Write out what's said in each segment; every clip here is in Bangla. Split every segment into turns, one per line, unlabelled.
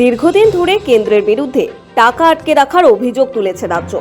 দীর্ঘদিন ধরে কেন্দ্রের বিরুদ্ধে টাকা আটকে রাখার অভিযোগ তুলেছে রাজ্য।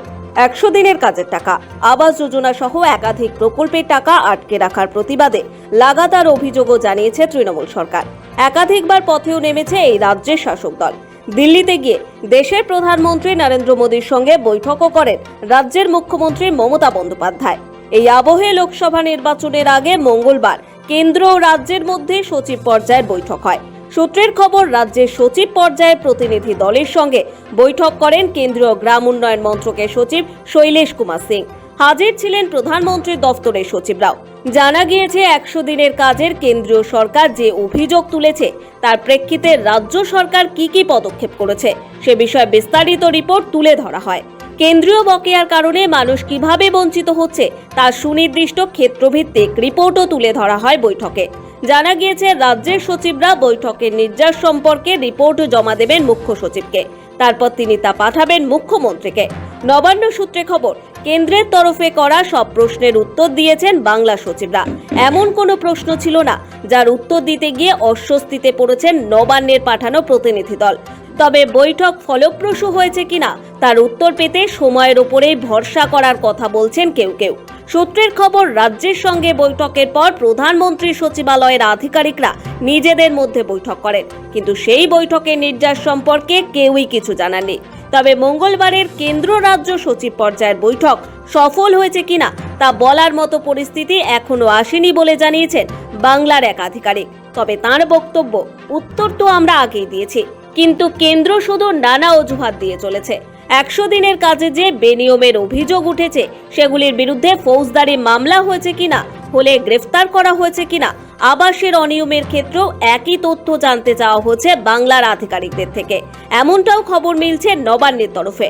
একশো দিনের কাজের টাকা, আবাস যোজনা সহ একাধিক প্রকল্পের টাকা আটকে রাখার প্রতিবাদে লাগাতার অভিযোগও জানিয়েছে তৃণমূল সরকার। একাধিকবার পথেও নেমেছে এই রাজ্যের শাসক দল। দিল্লিতে গিয়ে দেশের প্রধানমন্ত্রী নরেন্দ্র মোদীর সঙ্গে বৈঠকও করেন রাজ্যের মুখ্যমন্ত্রী মমতা বন্দ্যোপাধ্যায়। এই আবহে লোকসভা নির্বাচনের আগে মঙ্গলবার কেন্দ্র ও রাজ্যের মধ্যে সচিব পর্যায়ের বৈঠক হয়। সূত্রের খবর, রাজ্যের সচিব পর্যায়ের প্রতিনিধি দলের সঙ্গে বৈঠক করেন কেন্দ্রীয় গ্রাম উন্নয়ন মন্ত্রকের সচিব শৈলেশ কুমার সিং। হাজির ছিলেন প্রধানমন্ত্রীর দফতরের সচিবরাও। জানা গিয়েছে, একশো দিনের কাজের কেন্দ্রীয় সরকার যে অভিযোগ তুলেছে, তার প্রেক্ষিতে রাজ্য সরকার কি কি পদক্ষেপ করেছে, সে বিষয়ে বিস্তারিত রিপোর্ট তুলে ধরা হয়। কেন্দ্রীয় বকেয়ার কারণে মানুষ কীভাবে বঞ্চিত হচ্ছে তার সুনির্দিষ্ট ক্ষেত্রভিত্তিক রিপোর্টও তুলে ধরা হয় বৈঠকে। জানা গিয়েছে, রাজ্যের সচিবরা বৈঠকের নির্যাস সম্পর্কে রিপোর্ট জমা দেবেন মুখ্য সচিবকে। তারপর তিনি তা পাঠাবেন মুখ্যমন্ত্রীকে। নবান্ন সূত্রে খবর, কেন্দ্রের তরফে করা সব প্রশ্নের উত্তর দিয়েছেন বাংলা সচিবরা। এমন কোনো প্রশ্ন ছিল না, যার উত্তর দিতে গিয়ে অস্বস্তিতে পড়েছেন নবান্নের পাঠানো প্রতিনিধি দল। তবে বৈঠক ফলপ্রসূ হয়েছে কিনা, তার উত্তর পেতে সময়ের ওপরেই ভরসা করার কথা বলছেন কেউ কেউ। সূত্রের খবর, রাজ্যের সঙ্গে বৈঠকের পর প্রধানমন্ত্রী সচিবালয়ের আধিকারিকরা নিজেদের মধ্যে বৈঠক করেন। কিন্তু সেই বৈঠকে নির্যাস সম্পর্কে কেউই কিছু জানাননি। তবে মঙ্গলবারের কেন্দ্র রাজ্য সচিব পর্যায়ের বৈঠক সফল হয়েছে কিনা, তা বলার মতো পরিস্থিতি এখনও আসেনি বলে জানিয়েছেন বাংলার এক আধিকারিক। তবে তার বক্তব্য, উত্তর তো আমরা আগেই দিয়েছি। কিন্তু কেন্দ্র শুধু নানা অজুহাত দিয়ে চলেছে। একশো দিনের কাজে যে বেনিয়মের অভিযোগ উঠেছে সেগুলির বিরুদ্ধে ফৌজদারি মামলা হয়েছে কিনা হলে গ্রেফতার করা হয়েছে কিনা, আবাসের অনিয়মের ক্ষেত্রেও একই তথ্য জানতে চাওয়া হচ্ছে বাংলার আধিকারিকদের থেকে। এমনটাও খবর মিলছে নবান্নের তরফে।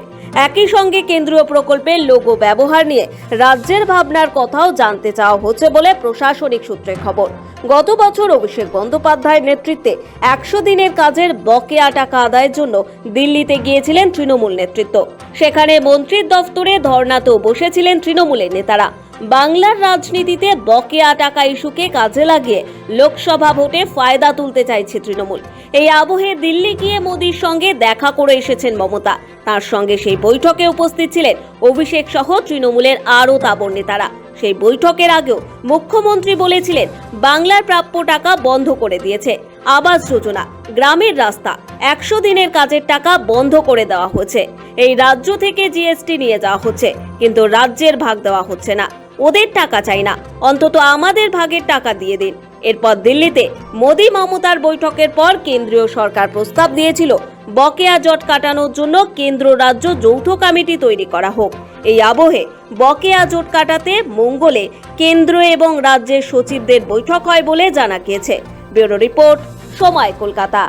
একই সঙ্গে কেন্দ্রীয় প্রকল্পের লোগো ব্যবহার নিয়ে রাজ্যের ভাবনার কথাও জানতে চাওয়া হচ্ছে বলে প্রশাসনিক সূত্রে খবর। গত বছর অভিষেক বন্দ্যোপাধ্যায়ের নেতৃত্বে একশো দিনের কাজের বকেয়া টাকা আদায়ের জন্য দিল্লিতে গিয়েছিলেন তৃণমূল নেতৃত্ব। সেখানে মন্ত্রীর দফতরে ধর্নাতেও বসেছিলেন তৃণমূলের নেতারা। বাংলার রাজনীতিতে বকেয়া টাকা ইস্যুকে কাজে লাগিয়ে লোকসভা ভোটে ফায়দা তুলতে চাইছে তৃণমূল। এই আবহে দিল্লি গিয়ে মোদির সঙ্গে দেখা করে এসেছেন মমতা। তার সঙ্গে সেই বৈঠকে উপস্থিত ছিলেন অভিষেক সহ তৃণমূলের আরও তাবর নেতারা। সেই বৈঠকের আগেও মুখ্যমন্ত্রী বলেছিলেন, বাংলার প্রাপ্য টাকা বন্ধ করে দিয়েছে। আবাস যোজনা, গ্রামের রাস্তা, একশো দিনের কাজের টাকা বন্ধ করে দেওয়া হচ্ছে। এই রাজ্য থেকে জিএসটি নিয়ে যাওয়া হচ্ছে, কিন্তু রাজ্যের ভাগ দেওয়া হচ্ছে না। ওদের টাকা চাই না। অন্তত আমাদের ভাগের টাকা দিয়ে দিন। এরপর দিল্লিতে মোদি মমতার বৈঠকের পর কেন্দ্রীয় সরকার প্রস্তাব দিয়েছিল, বকেয়া জট কাটানোর জন্য কেন্দ্র রাজ্য যৌথ কমিটি তৈরি করা হোক। এই আবহে বকেয়া জোট কাটাতে মঙ্গলে কেন্দ্র এবং রাজ্যের সচিবদের বৈঠক হয় বলে জানা গিয়েছে। ব্যুরো রিপোর্ট, সময় কলকাতা।